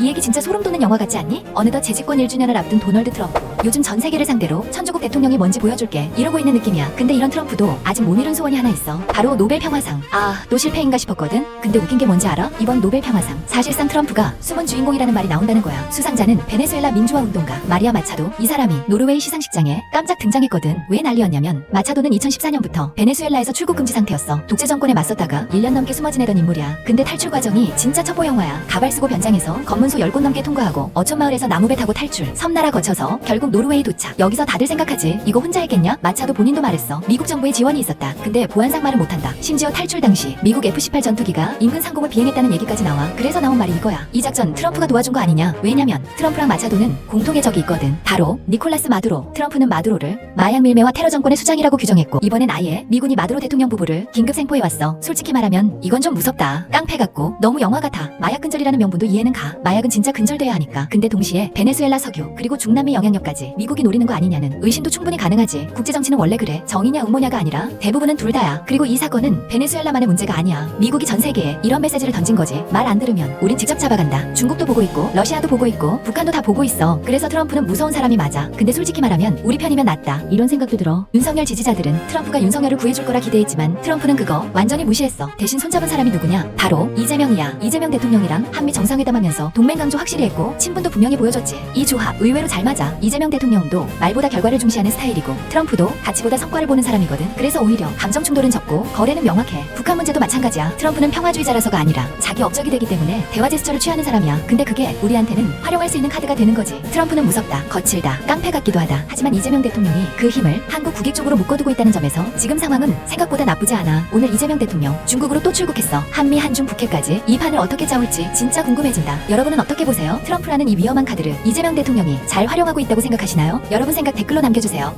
이 얘기 진짜 소름 돋는 영화 같지 않니? 어느덧 재집권 1주년을 앞둔 도널드 트럼프. 요즘 전 세계를 상대로 천주국 대통령이 뭔지 보여줄게. 이러고 있는 느낌이야. 근데 이런 트럼프도 아직 못 이룬 소원이 하나 있어. 바로 노벨 평화상. 아, 또 실패인가 싶었거든? 근데 웃긴 게 뭔지 알아? 이번 노벨 평화상. 사실상 트럼프가 숨은 주인공이라는 말이 나온다는 거야. 수상자는 베네수엘라 민주화 운동가 마리아 마차도. 이 사람이 노르웨이 시상식장에 깜짝 등장했거든. 왜 난리였냐면 마차도는 2014년부터 베네수엘라에서 출국 금지 상태였어. 독재 정권에 맞섰다가 1년 넘게 숨어 지내던 인물이야. 근데 탈출 과정이 진짜 첩보 영화야. 가발 쓰고 변장해서 검문 소 10곳 넘게 통과하고 어촌마을에서 나무배 타고 탈출. 섬나라 거쳐서 결국 노르웨이 도착. 여기서 다들 생각하지. 이거 혼자 했겠냐? 마차도 본인도 말했어. 미국 정부의 지원이 있었다. 근데 보안상 말은 못한다. 심지어 탈출 당시 미국 F-18 전투기가 인근 상공을 비행했다는 얘기까지 나와. 그래서 나온 말이 이거야. 이 작전 트럼프가 도와준 거 아니냐? 왜냐면 트럼프랑 마차도는 공통의 적이 있거든. 바로 니콜라스 마두로. 트럼프는 마두로를 마약 밀매와 테러 정권의 수장이라고 규정했고 이번엔 아예 미군이 마두로 대통령 부부를 긴급 생포해 왔어. 솔직히 말하면 이건 좀 무섭다. 깡패 같고 너무 영화 같아. 마약 근절이라는 명분도 이해는 가. 마약 은 진짜 근절돼야 하니까. 근데 동시에 베네수엘라 석유 그리고 중남미 영향력까지 미국이 노리는 거 아니냐는 의심도 충분히 가능하지. 국제 정치는 원래 그래. 정이냐 음모냐가 아니라 대부분은 둘 다야. 그리고 이 사건은 베네수엘라만의 문제가 아니야. 미국이 전 세계에 이런 메시지를 던진 거지. 말 안 들으면 우린 직접 잡아간다. 중국도 보고 있고 러시아도 보고 있고 북한도 다 보고 있어. 그래서 트럼프는 무서운 사람이 맞아. 근데 솔직히 말하면 우리 편이면 낫다. 이런 생각도 들어. 윤석열 지지자들은 트럼프가 윤석열을 구해줄 거라 기대했지만 트럼프는 그거 완전히 무시했어. 대신 손잡은 사람이 누구냐? 바로 이재명이야. 이재명 대통령이랑 한미 정상회담하면서 동맹 강조 확실히 했고 친분도 분명히 보여줬지. 이 조합 의외로 잘 맞아. 이재명 대통령도 말보다 결과를 중시하는 스타일이고 트럼프도 가치보다 성과를 보는 사람이거든. 그래서 오히려 감정 충돌은 적고 거래는 명확해. 북한 문제도 마찬가지야. 트럼프는 평화주의자라서가 아니라 자기 업적이 되기 때문에 대화 제스처를 취하는 사람이야. 근데 그게 우리한테는 활용할 수 있는 카드가 되는 거지. 트럼프는 무섭다, 거칠다, 깡패 같기도 하다. 하지만 이재명 대통령이 그 힘을 한국 국익 쪽으로 묶어두고 있다는 점에서 지금 상황은 생각보다 나쁘지 않아. 오늘 이재명 대통령 중국으로 또 출국했어. 한미 한중 북해까지 이 판을 어떻게 짜올지 진짜 궁금해진다. 여러분은 어떻게 보세요? 트럼프라는 이 위험한 카드를 이재명 대통령이 잘 활용하고 있다고 생각하시나요? 여러분 생각 댓글로 남겨주세요.